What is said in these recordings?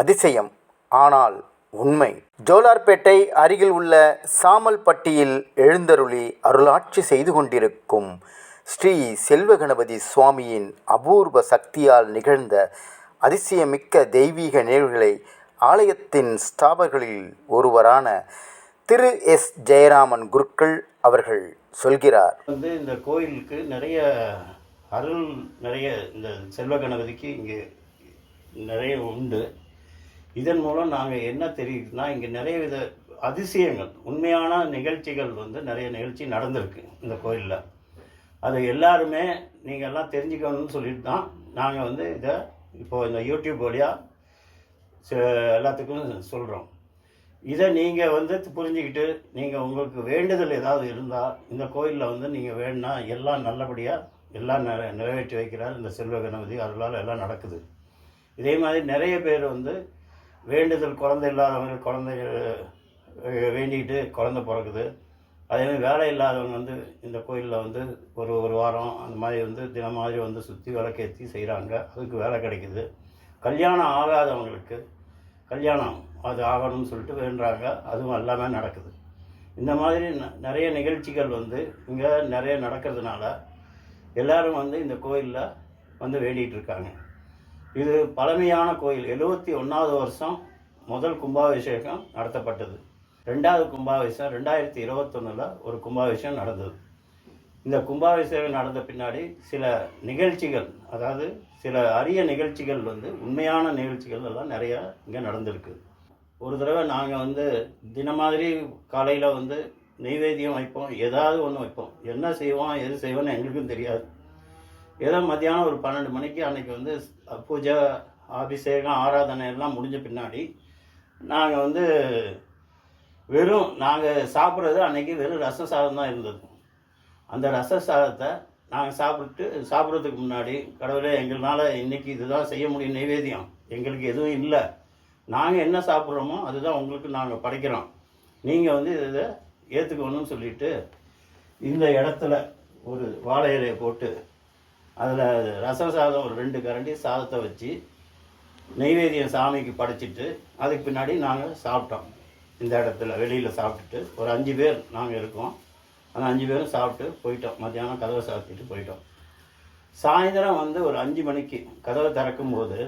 அதிசயம். ஆனால் உண்மை. ஜோலார்பேட்டை அருகில் உள்ள சாமல்பட்டியில் எழுந்தருளி அருளாட்சி செய்து கொண்டிருக்கும் ஸ்ரீ செல்வகணபதி சுவாமியின் அபூர்வ சக்தியால் நிகழ்ந்த அதிசயமிக்க தெய்வீக நிகழ்வுகளை ஆலயத்தின் ஸ்தாபர்களில் ஒருவரான திரு எஸ். ஜெயராமன் குருக்கள் அவர்கள் சொல்கிறார். வந்து இந்த கோயிலுக்கு நிறைய அருள் நிறைய இந்த செல்வ கணபதிக்கு இங்கே நிறைய உண்டு. இதன் மூலம் நாங்கள் என்ன தெரியுதுன்னா இங்கே நிறைய வித அதிசயங்கள் உண்மையான நிகழ்ச்சிகள் வந்து நிறைய நிகழ்ச்சி நடந்திருக்கு இந்த கோயிலில். அதை எல்லாருமே நீங்கள் எல்லாம் தெரிஞ்சுக்கணும்னு சொல்லிட்டு தான் நாங்கள் வந்து இதை இப்போது இந்த யூடியூப் வழியாக எல்லாத்துக்கும் சொல்கிறோம் இதை நீங்கள் வந்து புரிஞ்சுக்கிட்டு நீங்கள் உங்களுக்கு வேண்டுதல் ஏதாவது இருந்தால் இந்த கோயிலில் வந்து நீங்கள் வேணுன்னா எல்லாம் நல்லபடியாக எல்லாம் நிற நிறைவேற்றி வைக்கிறார் இந்த செல்வ கணபதி அருளால் எல்லாம் நடக்குது. இதே மாதிரி நிறைய பேர் வந்து வேண்டுதல் குழந்தை இல்லாதவங்க குழந்தைகள் வேண்டிக்கிட்டு குழந்தை பிறக்குது. அதேமாதிரி வேலை இல்லாதவங்க வந்து இந்த கோயிலில் வந்து ஒரு ஒரு வாரம் அந்த மாதிரி வந்து தினம் மாதிரி வந்து சுற்றி விளக்கேற்றி செய்கிறாங்க அதுக்கு வேலை கிடைக்குது. கல்யாணம் ஆகாதவங்களுக்கு கல்யாணம் அது ஆகணும்னு சொல்லிட்டு வேண்டுறாங்க. அதுவும் எல்லாமே நடக்குது. இந்த மாதிரி ந- நிறைய நிகழ்ச்சிகள் வந்து இங்கே நிறைய நடக்கிறதுனால எல்லாரும் வந்து இந்த கோயிலில் வந்து வேண்டிகிட்டு இருக்காங்க. இது பழமையான கோயில். எழுபத்தி ஒன்றாவது வருஷம் முதல் கும்பாபிஷேகம் நடத்தப்பட்டது. ரெண்டாவது கும்பாபிஷேகம் ரெண்டாயிரத்தி இருபத்தொன்னில் ஒரு கும்பாபிஷேகம் நடந்தது. இந்த கும்பாபிஷேகம் நடந்த பின்னாடி சில நிகழ்ச்சிகள் அதாவது சில அரிய நிகழ்ச்சிகள் வந்து உண்மையான நிகழ்ச்சிகள் எல்லாம் நிறையா இங்கே நடந்திருக்கு. ஒரு தடவை நாங்கள் வந்து தின மாதிரி காலையில் வந்து நெய்வேத்தியம் வைப்போம் ஏதாவது ஒன்று வைப்போம். என்ன செய்வோம் எது செய்வோம்னு எங்களுக்கும் தெரியாது. ஏதோ மத்தியானம் ஒரு பன்னெண்டு மணிக்கு அன்றைக்கி வந்து பூஜை அபிஷேகம் ஆராதனை எல்லாம் முடிஞ்ச பின்னாடி நாங்கள் வந்து வெறும் நாங்கள் சாப்பிட்றது அன்றைக்கி வெறும் ரச சாதம் தான் இருந்தது. அந்த ரச சாதத்தை நாங்கள் சாப்பிட்டு சாப்பிட்றதுக்கு முன்னாடி கடவுளே எங்களால் இன்றைக்கி இதுதான் செய்ய முடியும் நைவேத்தியம். எங்களுக்கு எதுவும் இல்லை. நாங்கள் என்ன சாப்பிட்றோமோ அதுதான் உங்களுக்கு நாங்கள் படைக்கிறோம். நீங்கள் வந்து இதை ஏற்றுக்கணும்னு சொல்லிட்டு இந்த இடத்துல ஒரு வாழை இலையை போட்டு அதில் ரச சாதம் ஒரு ரெண்டு கரண்டி சாதத்தை வச்சு நெய்வேதியம் சாமிக்கு படைச்சிட்டு அதுக்கு பின்னாடி நாங்கள் சாப்பிட்டோம். இந்த இடத்துல வெளியில் சாப்பிட்டுட்டு ஒரு அஞ்சு பேர் நாங்கள் இருக்கோம். அந்த அஞ்சு பேரும் சாப்பிட்டு போயிட்டோம். மத்தியானம் கதவை சாத்திட்டு போயிட்டோம். சாயந்தரம் வந்து ஒரு அஞ்சு மணிக்கு கதவை திறக்கும்போது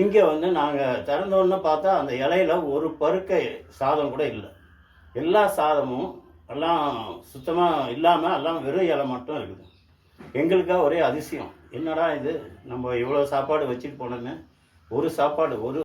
இங்கே வந்து நாங்கள் திறந்தோன்னு பார்த்தா அந்த இலையில ஒரு பருக்கை சாதம் கூட இல்லை. எல்லா சாதமும் எல்லாம் சுத்தமாக இல்லாமல் எல்லாம் வெறும் இலை மட்டும் இருக்குது. எங்களுக்காக ஒரே அதிசயம். என்னடா இது? நம்ம இவ்வளோ சாப்பாடு வச்சுட்டு போனோன்னு ஒரு சாப்பாடு ஒரு